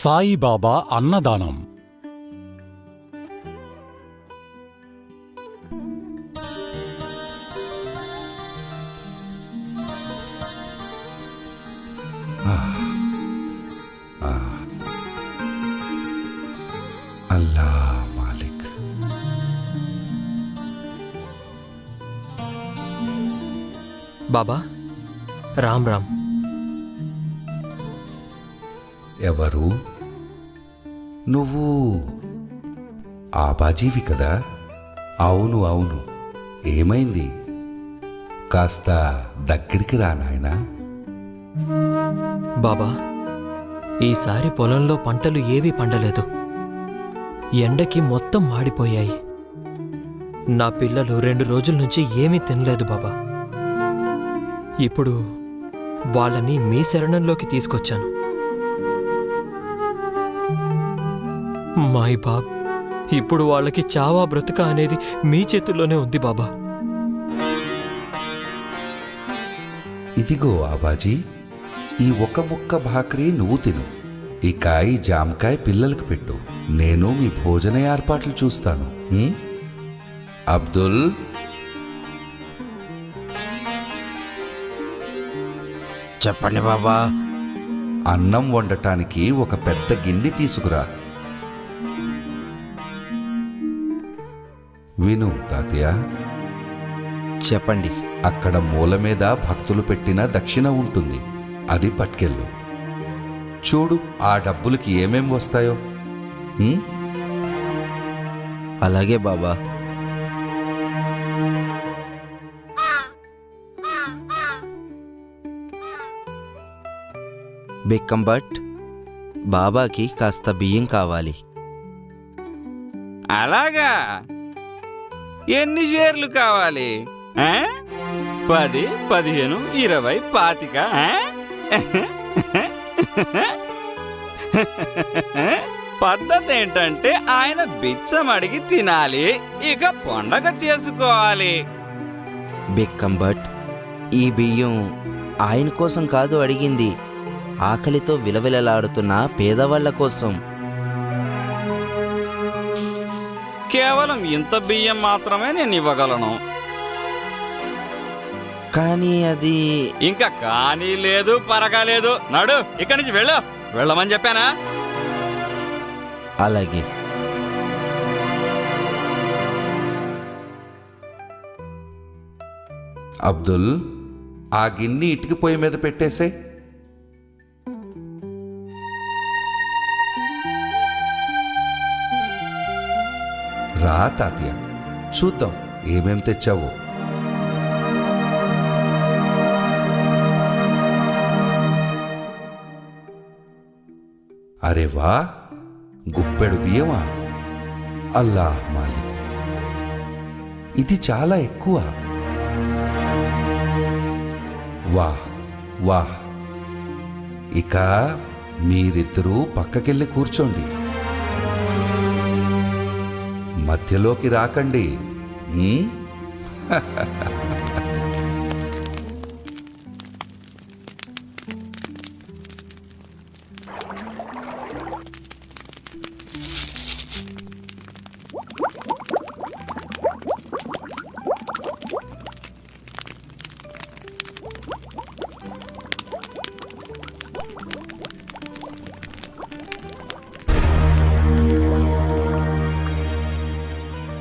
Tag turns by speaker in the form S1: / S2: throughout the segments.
S1: సాయిబాబా అన్నదానం
S2: అల్లా మాలిక్
S3: బాబా రామ్ రామ్
S2: ఎవరు? నువ్వు ఆబాజీవి కదా? అవును అవును. ఏమైంది? కాస్త దగ్గరికి రా నాయనా.
S3: బాబా ఈసారి పొలంలో పంటలు ఏవీ పండలేదు. ఎండకి మొత్తం మాడిపోయాయి. నా పిల్లలు రెండు రోజుల నుంచి ఏమీ తినలేదు బాబా. ఇప్పుడు వాళ్ళని మీ శరణంలోకి తీసుకొచ్చాను. మాయ్ బాబ్ ఇప్పుడు వాళ్ళకి చావా బ్రతుక అనేది మీ చేతుల్లోనే ఉంది బాబా.
S2: ఇదిగో ఆబాజీ ఈ ఒక ముక్క భాకరీ నువ్వు తిను. ఈ జామకాయ పిల్లలకు పెట్టు. నేను మీ భోజన ఏర్పాట్లు చూస్తాను? అబ్దుల్?
S4: చెప్పండి బాబా.
S2: అన్నం వండటానికి ఒక పెద్ద గిన్నె తీసుకురా. విను తాతయ్య.
S4: చెప్పండి.
S2: అక్కడ మూల మీద భక్తులు పెట్టిన దక్షిణ ఉంటుంది. అది పట్టుకెళ్ళు చూడు ఆ డబ్బులకి ఏమేం వస్తాయో?
S4: అలాగే బాబా. బిక్కం బట్ బాబాకి కాస్త బియ్యం కావాలి.
S5: అలాగా? ఎన్ని షేర్లు కావాలి? పది పదిహేను ఇరవై పాతిక పద్ధతి ఏంటంటే ఆయన బిచ్చం అడిగి తినాలి. ఇక పండగ చేసుకోవాలి.
S4: బిక్కం భట్ ఈ బియ్యం ఆయన కోసం కాదు అడిగింది. ఆకలితో విలవిలలాడుతున్న పేదవాళ్ళ కోసం.
S5: కేవలం ఇంత బియ్యం మాత్రమే నేను ఇవ్వగలను.
S4: కానీ అది
S5: ఇంకా కానీ లేదు పరగా లేదు. నడు ఇక్కడి నుంచి వెళ్ళు. వెళ్ళమని చెప్పానా?
S4: అలాగే.
S2: అబ్దుల్ ఆ గిన్నె ఇటుక పొయ్యి మీద పెట్టేసే రా తాతయ్య చూద్దాం ఏమేం తెచ్చావో. అరే వా గుప్పెడు బియ్యమా? అల్లా మాలిక్. ఇది చాలా ఎక్కువ. వాహ్ వాహ్. ఇక మీరిద్దరూ పక్కకెళ్ళి కూర్చోండి. మధ్యలోకి రాకండి.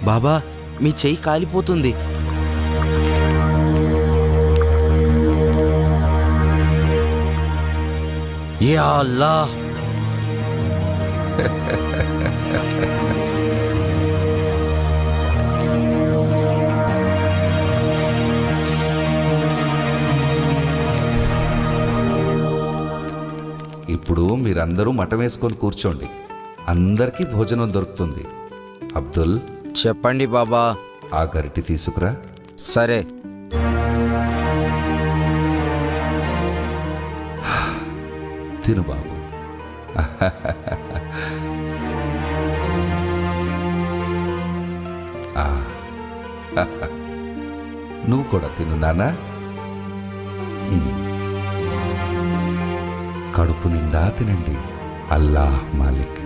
S4: బాబా మీ చెయ్యి కాలిపోతుంది. యా అల్లా.
S2: ఇప్పుడు మీరందరూ మఠం వేసుకొని కూర్చోండి. అందరికీ భోజనం దొరుకుతుంది. అబ్దుల్
S4: చెప్పండి బాబా.
S2: ఆ గరిటి తీసుకురా.
S4: సరే.
S2: తిను బాబు. నువ్వు కూడా తిను నానా. కడుపు నిండా తినండి. అల్లాహ్ మాలిక్.